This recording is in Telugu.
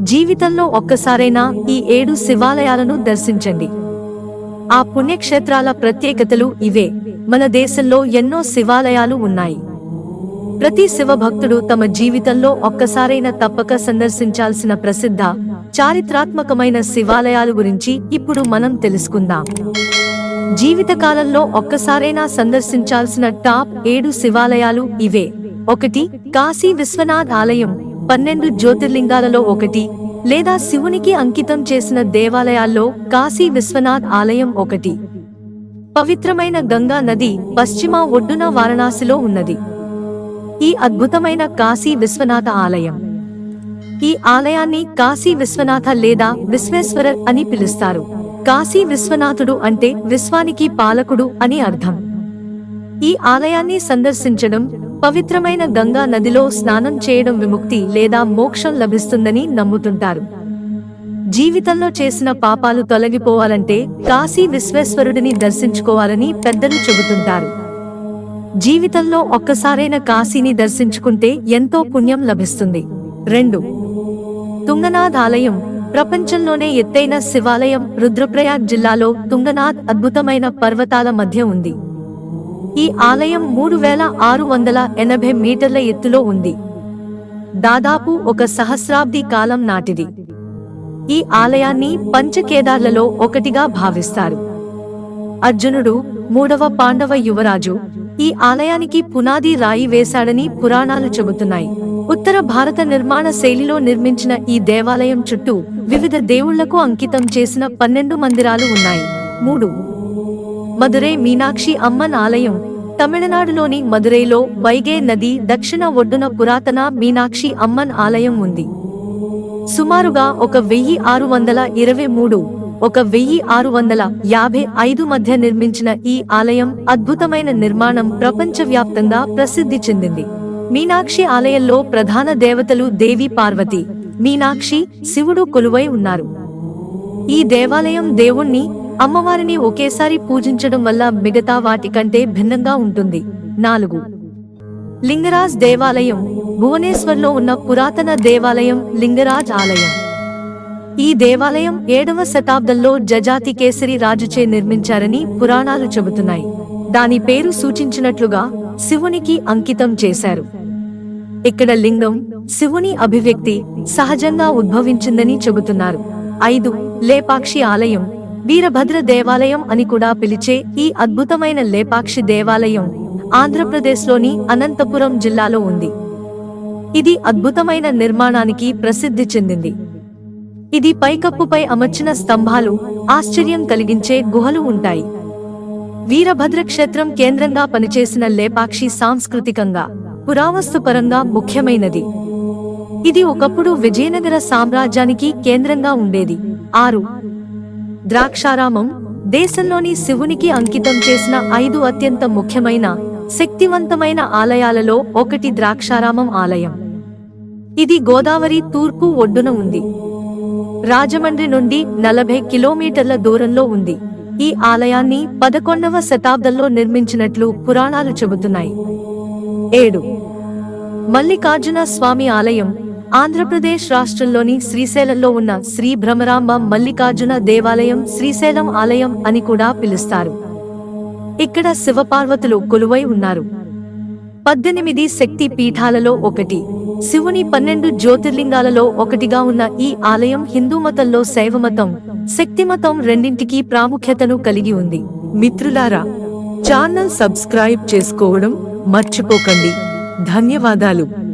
జీవితంలో ఒక్కసారైనా ఈ ఏడు శివాలయాలను దర్శించండి. ఆ పుణ్యక్షేత్రాల ప్రత్యేకతలు ఇవే. మన దేశంలో ఎన్నో శివాలయాలు ఉన్నాయి. ప్రతి శివభక్తుడు తమ జీవితంలో ఒక్కసారైనా తప్పక సందర్శించాల్సిన ప్రసిద్ధ చారిత్రాత్మకమైన శివాలయాలు గురించి ఇప్పుడు మనం తెలుసుకుందాం. జీవితకాలంలో ఒక్కసారైనా సందర్శించాల్సిన టాప్ ఏడు శివాలయాలు ఇవే. ఒకటి కాశీ విశ్వనాథ్ ఆలయం. పన్నెండు జ్యోతిర్లింగాలలో ఒకటి లేదా శివునికి అంకితం చేసిన దేవాలయాల్లో కాశీ విశ్వనాథ్ ఆలయం ఒకటి. పవిత్రమైన గంగా నది పశ్చిమ ఒడ్డున వారణాసిలో ఉన్నది. ఈ అద్భుతమైన కాశీ విశ్వనాథ ఆలయం. ఈ ఆలయాన్ని కాశీ విశ్వనాథ లేదా విశ్వేశ్వరర్ అని పిలుస్తారు. కాశీ విశ్వనాథుడు అంటే విశ్వానికి పాలకుడు అని అర్థం. ఈ ఆలయాన్ని సందర్శించడం పవిత్రమైన గంగా నదిలో స్నానం చేయడం విముక్తి లేదా మోక్షం లభిస్తుందని నమ్ముతుంటారు. జీవితంలో చేసిన పాపాలు తొలగిపోవాలంటే కాశీ విశ్వేశ్వరుడిని దర్శించుకోవాలని పెద్దలు చెబుతుంటారు. జీవితంలో ఒక్కసారైన కాశీని దర్శించుకుంటే ఎంతో పుణ్యం లభిస్తుంది. రెండు. తుంగనాథ్ ఆలయం ప్రపంచంలోనే ఎత్తైన శివాలయం రుద్రప్రయాగ్ జిల్లాలో తుంగనాథ్ అద్భుతమైన పర్వతాల మధ్య ఉంది. ఈ ఆలయం మూడు వేల ఆరు వందల ఎనభై మీటర్ల ఎత్తులో ఉంది. దాదాపు ఒక సహస్రాబ్ది కాలం నాటిది. ఈ ఆలయాన్ని పంచకేదార్లలో ఒకటిగా భావిస్తారు. అర్జునుడు మూడవ పాండవ యువరాజు ఈ ఆలయానికి పునాది రాయి వేశాడని పురాణాలు చెబుతున్నాయి. ఉత్తర భారత నిర్మాణ శైలిలో నిర్మించిన ఈ దేవాలయం చుట్టూ వివిధ దేవుళ్ళకు అంకితం చేసిన పన్నెండు మందిరాలు ఉన్నాయి. మూడు. మదురై మీనాక్షి అమ్మన్ ఆలయం. తమిళనాడులోని మదురైలో వైగే నది దక్షిణ ఒడ్డున పురాతన మీనాక్షి అమ్మన్ ఆలయం ఉంది. సుమారుగా ఒక వెయ్యి ఆరు వందల ఇరవై మూడు ఒక వెయ్యి ఆరు వందల యాభై ఐదు మధ్య నిర్మించిన ఈ ఆలయం అద్భుతమైన నిర్మాణం ప్రపంచవ్యాప్తంగా ప్రసిద్ధి చెందింది. మీనాక్షి ఆలయంలో ప్రధాన దేవతలు దేవి పార్వతి మీనాక్షి శివుడు కొలువై ఉన్నారు. ఈ దేవాలయం దేవుణ్ణి అమ్మవారిని ఒకేసారి పూజించడం వల్ల మిగతా వాటికంటే భిన్నంగా ఉంటుంది. నాలుగు. లింగరాజ్ దేవాలయం భువనేశ్వర్లో ఉన్న పురాతన దేవాలయం లింగరాజ్ ఆలయం. ఈ దేవాలయం ఏడవ శతాబ్దంలో జజాతి కేసరి రాజుచే నిర్మించారని పురాణాలు చెబుతున్నాయి. దాని పేరు సూచించినట్లుగా శివునికి అంకితం చేశారు. ఇక్కడ లింగం శివుని అభివ్యక్తి సహజంగా ఉద్భవించిందని చెబుతున్నారు. ఐదు. లేపాక్షి ఆలయం వీరభద్ర దేవాలయం అని కూడా పిలిచే ఈ అద్భుతమైన లేపాక్షి దేవాలయం ఆంధ్రప్రదేశ్లోని అనంతపురం జిల్లాలో ఉంది. ఇది అద్భుతమైన నిర్మాణానికి ప్రసిద్ధి చెందింది. ఇది పైకప్పుపై అమర్చిన స్తంభాలు ఆశ్చర్యం కలిగించే గుహలు ఉంటాయి. వీరభద్ర క్షేత్రం కేంద్రంగా పనిచేసిన లేపాక్షి సాంస్కృతికంగా పురావస్తుపరంగా ముఖ్యమైనది. ఇది ఒకప్పుడు విజయనగర సామ్రాజ్యానికి కేంద్రంగా ఉండేది. ఆరు ద్రాక్షారామం దేశంలోని శివునికి అంకితం చేసిన ఐదు అత్యంత ముఖ్యమైన శక్తివంతమైన ఆలయాలలో ఒకటి ద్రాక్షారామం ఆలయం. ఇది గోదావరి తూర్పు ఒడ్డున ఉంది. రాజమండ్రి నుండి నలభై కిలోమీటర్ల దూరంలో ఉంది. ఈ ఆలయాన్ని పదకొండవ శతాబ్దంలో నిర్మించినట్లు పురాణాలు చెబుతున్నాయి. ఏడు. మల్లికార్జున స్వామి ఆలయం ఆంధ్రప్రదేశ్ రాష్ట్రంలోని శ్రీశైలంలో ఉన్న శ్రీ భ్రమరాంబ మల్లికార్జున దేవాలయం శ్రీశైలం ఆలయం అని కూడా పిలుస్తారు. ఇక్కడ శివపార్వతులు కొలువై ఉన్నారు. పద్దెనిమిది శక్తి పీఠాలలో ఒకటి శివుని పన్నెండు జ్యోతిర్లింగాలలో ఒకటిగా ఉన్న ఈ ఆలయం హిందూ మతంలో శైవమతం శక్తిమతం రెండింటికి ప్రాముఖ్యతను కలిగి ఉంది. మిత్రులారా ఛానల్ సబ్స్క్రైబ్ చేసుకోవడం మర్చిపోకండి. ధన్యవాదాలు.